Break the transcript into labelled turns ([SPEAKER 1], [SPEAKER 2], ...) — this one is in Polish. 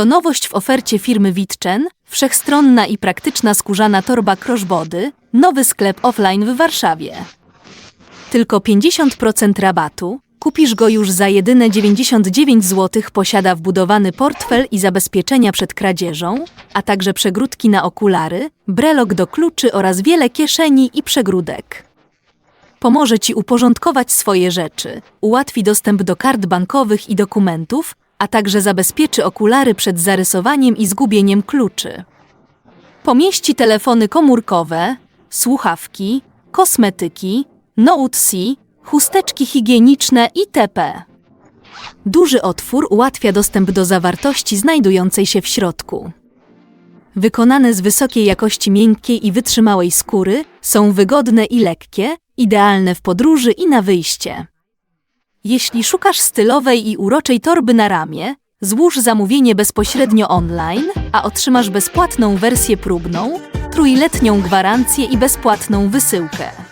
[SPEAKER 1] To nowość w ofercie firmy Witchen, wszechstronna i praktyczna skórzana torba crossbody, nowy sklep offline w Warszawie. Tylko 50% rabatu, kupisz go już za jedyne 99 zł, posiada wbudowany portfel i zabezpieczenia przed kradzieżą, a także przegródki na okulary, brelok do kluczy oraz wiele kieszeni i przegródek. Pomoże Ci uporządkować swoje rzeczy, ułatwi dostęp do kart bankowych i dokumentów, a także zabezpieczy okulary przed zarysowaniem i zgubieniem kluczy. Pomieści telefony komórkowe, słuchawki, kosmetyki, Note C, chusteczki higieniczne itp. Duży otwór ułatwia dostęp do zawartości znajdującej się w środku. Wykonane z wysokiej jakości miękkiej i wytrzymałej skóry, są wygodne i lekkie, idealne w podróży i na wyjście. Jeśli szukasz stylowej i uroczej torby na ramię, złóż zamówienie bezpośrednio online, a otrzymasz bezpłatną wersję próbną, trójletnią gwarancję i bezpłatną wysyłkę.